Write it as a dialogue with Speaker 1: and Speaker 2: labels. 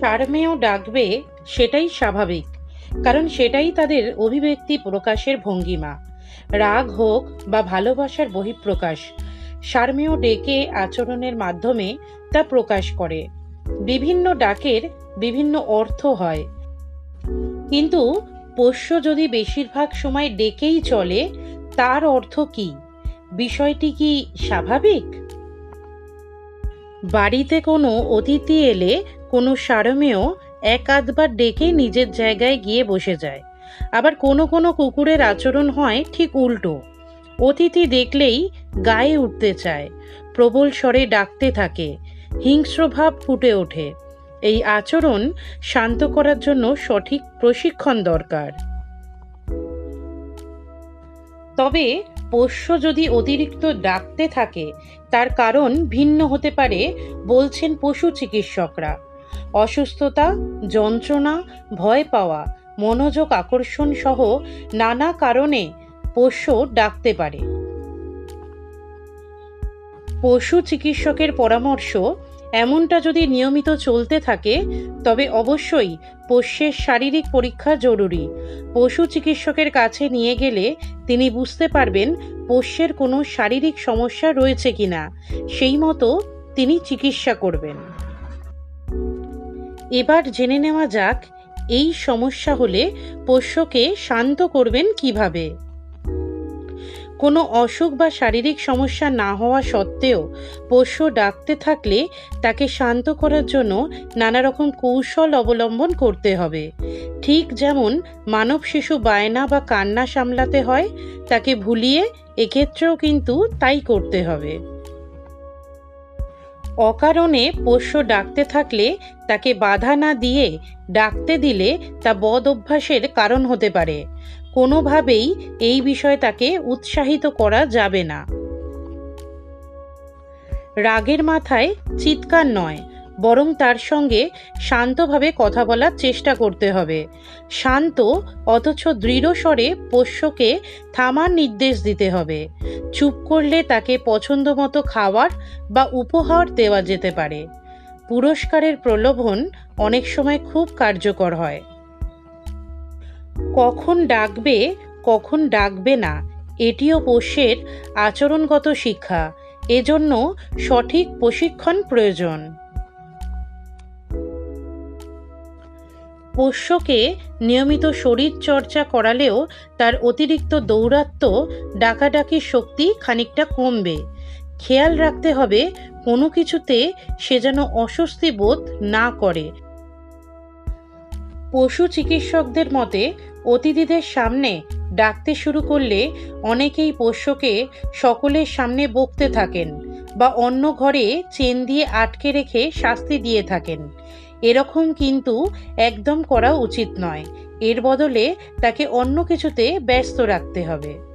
Speaker 1: সারমেয় ডাকবে সেটাই স্বাভাবিক, কারণ সেটাই তাদের অভিব্যক্তি প্রকাশের ভঙ্গিমা। রাগ হোক বা ভালোবাসার বহিঃপ্রকাশ, সারমেয় ডেকে আচরণের মাধ্যমে তা প্রকাশ করে। বিভিন্ন ডাকের বিভিন্ন অর্থ হয়। কিন্তু পোষ্য যদি বেশিরভাগ সময় ডেকেই চলে, তার অর্থ কি? বিষয়টি কি স্বাভাবিক? বাড়িতে কোনো অতিথি এলে কোনো সারমেয় এক আধবার ডেকে নিজের জায়গায় গিয়ে বসে যায়। আবার কোনো কোনো কুকুরের আচরণ হয় ঠিক উল্টো। অতিথি দেখলেই গায়ে উঠতে চায়, প্রবল স্বরে ডাকতে থাকে হিংস্রভাব ফুটে ওঠে। এই আচরণ শান্ত করার জন্য সঠিক প্রশিক্ষণ দরকার। তবে পোষ্য যদি অতিরিক্ত ডাকতে থাকে, তার কারণ ভিন্ন হতে পারে, বলছেন পশু চিকিৎসকরা। অসুস্থতা, যন্ত্রণা, ভয় পাওয়া, মনোযোগ আকর্ষণ সহ নানা কারণে পোষ্য ডাকতে পারে। পশু চিকিৎসকের পরামর্শ এমনটা যদি নিয়মিত চলতে থাকে, তবে অবশ্যই পোষ্যের শারীরিক পরীক্ষা জরুরি। পশু চিকিৎসকের কাছে নিয়ে গেলে তিনি বুঝতে পারবেন পোষ্যের কোনো শারীরিক সমস্যা রয়েছে কিনা। সেই মতো তিনি চিকিৎসা করবেন। এবার জেনে নেওয়া যাক, এই সমস্যা হলে পোষ্যকে শান্ত করবেন কীভাবে? কোনো অসুখ বা শারীরিক সমস্যা না হওয়া সত্ত্বেও পশু ডাকতে থাকলে তাকে শান্ত করার জন্য নানা রকম কৌশল অবলম্বন করতে হবে। ঠিক যেমন মানব শিশু বায়না বা কান্না সামলাতে হয়, তাকে ভুলিয়ে এক্ষেত্রেও কিন্তু তাই করতে হবে। অকারণে পোষ্য ডাকতে থাকলে তাকে বাধা না দিয়ে ডাকতে দিলে তা বদ অভ্যাসের কারণ হতে পারে। কোনোভাবেই এই বিষয়ে তাকে উৎসাহিত করা যাবে না। রাগের মাথায় চিৎকার নয় বরং তার সঙ্গে শান্তভাবে কথা বলার চেষ্টা করতে হবে। শান্ত, অথচ দৃঢ় স্বরে পোষ্যকে থামার নির্দেশ দিতে হবে। চুপ করলে তাকে পছন্দ মতো খাবার বা উপহার দেওয়া যেতে পারে। পুরস্কারের প্রলোভন অনেক সময় খুব কার্যকর হয়। কখন ডাকবে কখন ডাকবে না, এটিও পোষ্যের আচরণগত শিক্ষা। এজন্য সঠিক প্রশিক্ষণ প্রয়োজন। পোষ্যকে নিয়মিত শরীর চর্চা করালেও তার অতিরিক্ত দৌরাত্ম্য ডাকাডাকির শক্তি খানিকটা কমবে। খেয়াল রাখতে হবে, কোনো কিছুতে সে যেন অস্বস্তি বোধ না করে। পশু চিকিৎসকদের মতে, অতিথিদের সামনে ডাকতে শুরু করলে অনেকেই পোষ্যকে সকলের সামনে বকতে থাকেন বা অন্য ঘরে চেন দিয়ে আটকে রেখে শাস্তি দিয়ে থাকেন। এরকম কিন্তু একদম করা উচিত নয়। এর বদলে তাকে অন্য কিছুতে ব্যস্ত রাখতে হবে।